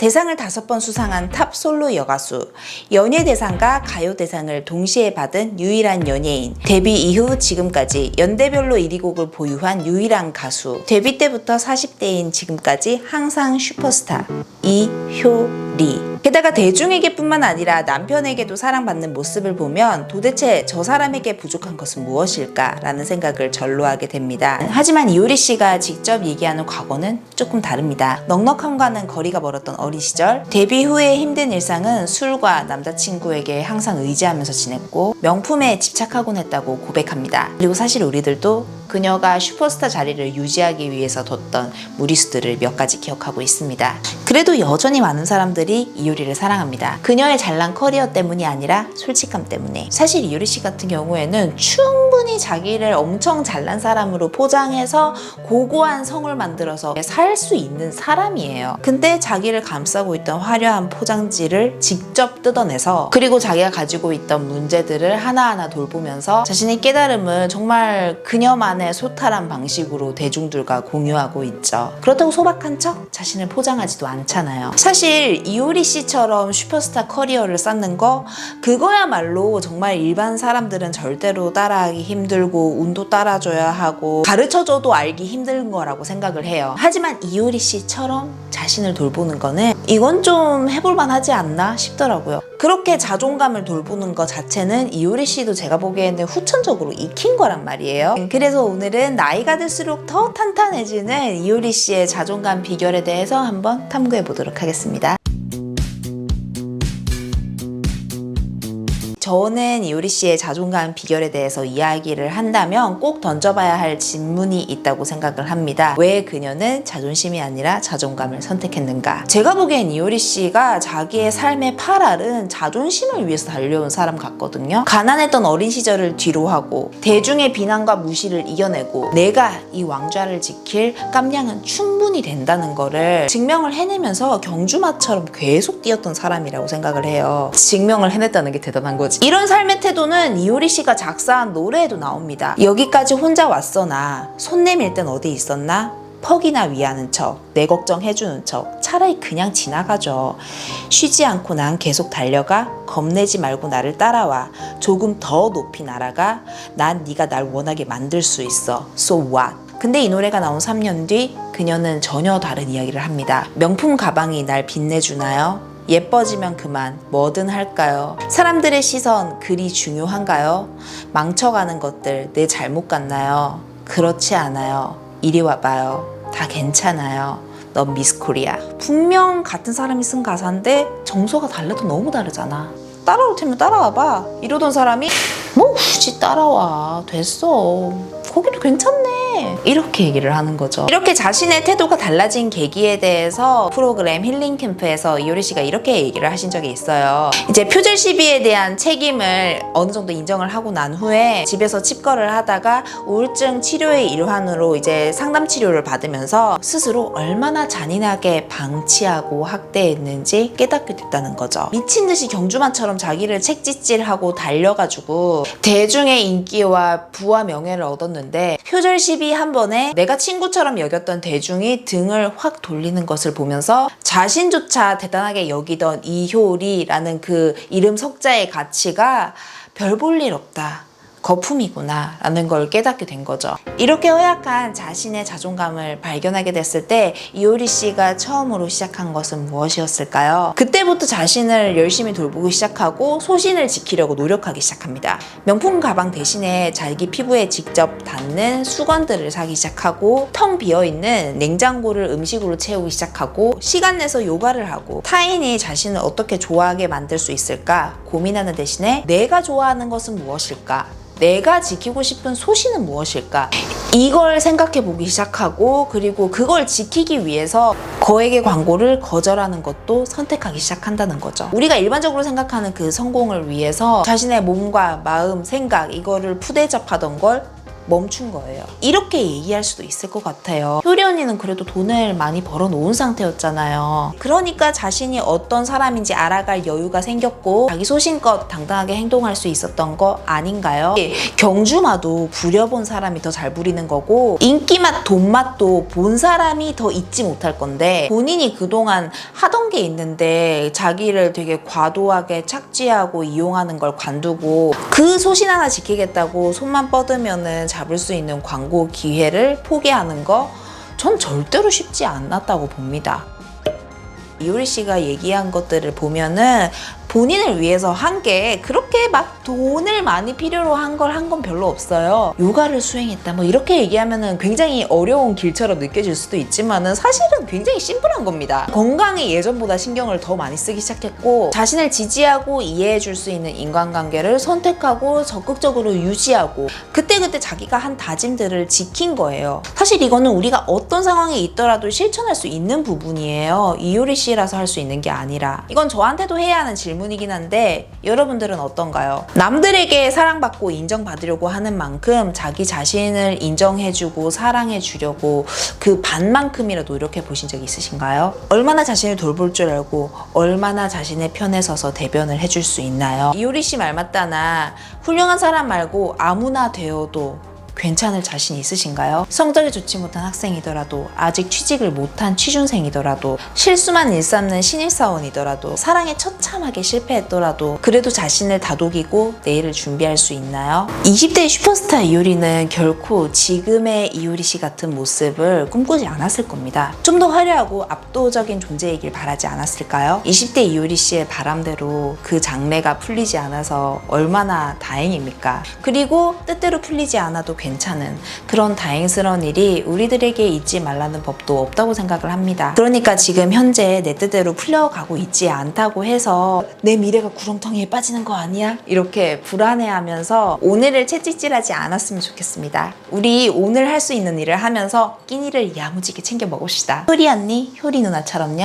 대상을 다섯 번 수상한 탑 솔로 여가수, 연예 대상과 가요 대상을 동시에 받은 유일한 연예인, 데뷔 이후 지금까지 연대별로 1위 곡을 보유한 유일한 가수, 데뷔 때부터 40대인 지금까지 항상 슈퍼스타, 이효리. 게다가 대중에게뿐만 아니라 남편에게도 사랑받는 모습을 보면 도대체 저 사람에게 부족한 것은 무엇일까라는 생각을 절로 하게 됩니다. 하지만 이효리 씨가 직접 얘기하는 과거는 조금 다릅니다. 넉넉함과는 거리가 멀었던 어린 시절, 데뷔 후의 힘든 일상은 술과 남자친구에게 항상 의지하면서 지냈고 명품에 집착하곤 했다고 고백합니다. 그리고 사실 우리들도 그녀가 슈퍼스타 자리를 유지하기 위해서 뒀던 무리수들을 몇 가지 기억하고 있습니다. 그래도 여전히 많은 사람들이 이 효리를 사랑합니다. 그녀의 잘난 커리어 때문이 아니라 솔직함 때문에. 사실 이효리 씨 같은 경우에는 충분히 자기를 엄청 잘난 사람으로 포장해서 고고한 성을 만들어서 살 수 있는 사람이에요. 근데 자기를 감싸고 있던 화려한 포장지를 직접 뜯어내서 그리고 자기가 가지고 있던 문제들을 하나하나 돌보면서 자신의 깨달음을 정말 그녀만의 소탈한 방식으로 대중들과 공유하고 있죠. 그렇다고 소박한 척 자신을 포장하지도 않잖아요. 사실 이효리 씨 처럼 슈퍼스타 커리어를 쌓는 거 그거야말로 정말 일반 사람들은 절대로 따라하기 힘들고 운도 따라줘야 하고 가르쳐줘도 알기 힘든 거라고 생각을 해요. 하지만 이효리 씨처럼 자신을 돌보는 거는 이건 좀 해볼만 하지 않나 싶더라고요. 그렇게 자존감을 돌보는 것 자체는 이효리 씨도 제가 보기에는 후천적으로 익힌 거란 말이에요. 그래서 오늘은 나이가 들수록 더 탄탄해지는 이효리 씨의 자존감 비결에 대해서 한번 탐구해 보도록 하겠습니다. 저는 이효리 씨의 자존감 비결에 대해서 이야기를 한다면 꼭 던져봐야 할 질문이 있다고 생각을 합니다. 왜 그녀는 자존심이 아니라 자존감을 선택했는가? 제가 보기엔 이효리 씨가 자기의 삶의 팔알은 자존심을 위해서 달려온 사람 같거든요. 가난했던 어린 시절을 뒤로하고 대중의 비난과 무시를 이겨내고 내가 이 왕좌를 지킬 깜냥은 충분히 된다는 거를 증명을 해내면서 경주마처럼 계속 뛰었던 사람이라고 생각을 해요. 증명을 해냈다는 게 대단한 거지. 이런 삶의 태도는 이효리 씨가 작사한 노래에도 나옵니다. 여기까지 혼자 왔어 나. 손 내밀 땐 어디 있었나? 퍽이나 위하는 척, 내 걱정 해주는 척, 차라리 그냥 지나가죠. 쉬지 않고 난 계속 달려가, 겁내지 말고 나를 따라와. 조금 더 높이 날아가, 난 네가 날 원하게 만들 수 있어. So what? 근데 이 노래가 나온 3년 뒤 그녀는 전혀 다른 이야기를 합니다. 명품 가방이 날 빛내주나요? 예뻐지면 그만 뭐든 할까요? 사람들의 시선 그리 중요한가요? 망쳐가는 것들 내 잘못 같나요? 그렇지 않아요. 이리 와봐요. 다 괜찮아요. 넌 미스 코리아. 분명 같은 사람이 쓴 가사인데 정서가 달라도 너무 다르잖아. 따라올 테면 따라와봐. 이러던 사람이 뭐 굳이 따라와. 됐어. 거기도 괜찮네. 이렇게 얘기를 하는 거죠. 이렇게 자신의 태도가 달라진 계기에 대해서 프로그램 힐링 캠프에서 이효리 씨가 이렇게 얘기를 하신 적이 있어요. 이제 표절 시비에 대한 책임을 어느 정도 인정을 하고 난 후에 집에서 칩거를 하다가 우울증 치료의 일환으로 이제 상담 치료를 받으면서 스스로 얼마나 잔인하게 방치하고 학대했는지 깨닫게 됐다는 거죠. 미친 듯이 경주만처럼 자기를 책짓질하고 달려가지고 대중의 인기와 부와 명예를 얻었는데 표절 시비 한 번에 내가 친구처럼 여겼던 대중이 등을 확 돌리는 것을 보면서 자신조차 대단하게 여기던 이효리라는 그 이름 석자의 가치가 별 볼 일 없다. 거품이구나 라는 걸 깨닫게 된 거죠. 이렇게 허약한 자신의 자존감을 발견하게 됐을 때 이효리 씨가 처음으로 시작한 것은 무엇이었을까요? 그때부터 자신을 열심히 돌보기 시작하고 소신을 지키려고 노력하기 시작합니다. 명품 가방 대신에 자기 피부에 직접 닿는 수건들을 사기 시작하고 텅 비어있는 냉장고를 음식으로 채우기 시작하고 시간 내서 요가를 하고 타인이 자신을 어떻게 좋아하게 만들 수 있을까 고민하는 대신에 내가 좋아하는 것은 무엇일까 내가 지키고 싶은 소신은 무엇일까? 이걸 생각해 보기 시작하고 그리고 그걸 지키기 위해서 거액의 광고를 거절하는 것도 선택하기 시작한다는 거죠. 우리가 일반적으로 생각하는 그 성공을 위해서 자신의 몸과 마음, 생각 이거를 푸대접하던 걸 멈춘 거예요. 이렇게 얘기할 수도 있을 것 같아요. 효리 언니는 그래도 돈을 많이 벌어 놓은 상태였잖아요. 그러니까 자신이 어떤 사람인지 알아갈 여유가 생겼고 자기 소신껏 당당하게 행동할 수 있었던 거 아닌가요? 경주마도 부려본 사람이 더 잘 부리는 거고 인기맛, 돈맛도 본 사람이 더 잊지 못할 건데 본인이 그동안 하던 게 있는데 자기를 되게 과도하게 착지하고 이용하는 걸 관두고 그 소신 하나 지키겠다고 손만 뻗으면은 잡을 수 있는 광고 기회를 포기하는 거 전 절대로 쉽지 않았다고 봅니다. 이효리 씨가 얘기한 것들을 보면은 본인을 위해서 한 게 그렇게 막 돈을 많이 필요로 한 걸 한 건 별로 없어요. 요가를 수행했다. 뭐 이렇게 얘기하면은 굉장히 어려운 길처럼 느껴질 수도 있지만은 사실은 굉장히 심플한 겁니다. 건강에 예전보다 신경을 더 많이 쓰기 시작했고 자신을 지지하고 이해해 줄 수 있는 인간관계를 선택하고 적극적으로 유지하고 그때그때 자기가 한 다짐들을 지킨 거예요. 사실 이거는 우리가 어떤 상황에 있더라도 실천할 수 있는 부분이에요. 이효리 씨라서 할 수 있는 게 아니라 이건 저한테도 해야 하는 질문 이긴 한데 여러분들은 어떤가요? 남들에게 사랑받고 인정받으려고 하는 만큼 자기 자신을 인정해주고 사랑해주려고 그 반만큼이라도 노력해 보신 적 있으신가요? 얼마나 자신을 돌볼 줄 알고 얼마나 자신의 편에 서서 대변을 해줄 수 있나요? 이효리 씨 말 맞다나 훌륭한 사람 말고 아무나 되어도 괜찮을 자신 있으신가요? 성적이 좋지 못한 학생이더라도 아직 취직을 못한 취준생이더라도 실수만 일삼는 신입사원이더라도 사랑에 처참하게 실패했더라도 그래도 자신을 다독이고 내일을 준비할 수 있나요? 20대 슈퍼스타 이효리는 결코 지금의 이효리 씨 같은 모습을 꿈꾸지 않았을 겁니다. 좀 더 화려하고 압도적인 존재이길 바라지 않았을까요? 20대 이효리 씨의 바람대로 그 장래가 풀리지 않아서 얼마나 다행입니까? 그리고 뜻대로 풀리지 않아도 괜찮 은 그런 다행스러운 일이 우리들에게 있지 말라는 법도 없다고 생각을 합니다. 그러니까 지금 현재 내 뜻대로 풀려가고 있지 않다고 해서 내 미래가 구렁텅이에 빠지는 거 아니야? 이렇게 불안해하면서 오늘을 채찍질하지 않았으면 좋겠습니다. 우리 오늘 할 수 있는 일을 하면서 끼니를 야무지게 챙겨 먹읍시다. 효리 언니, 효리 누나처럼요.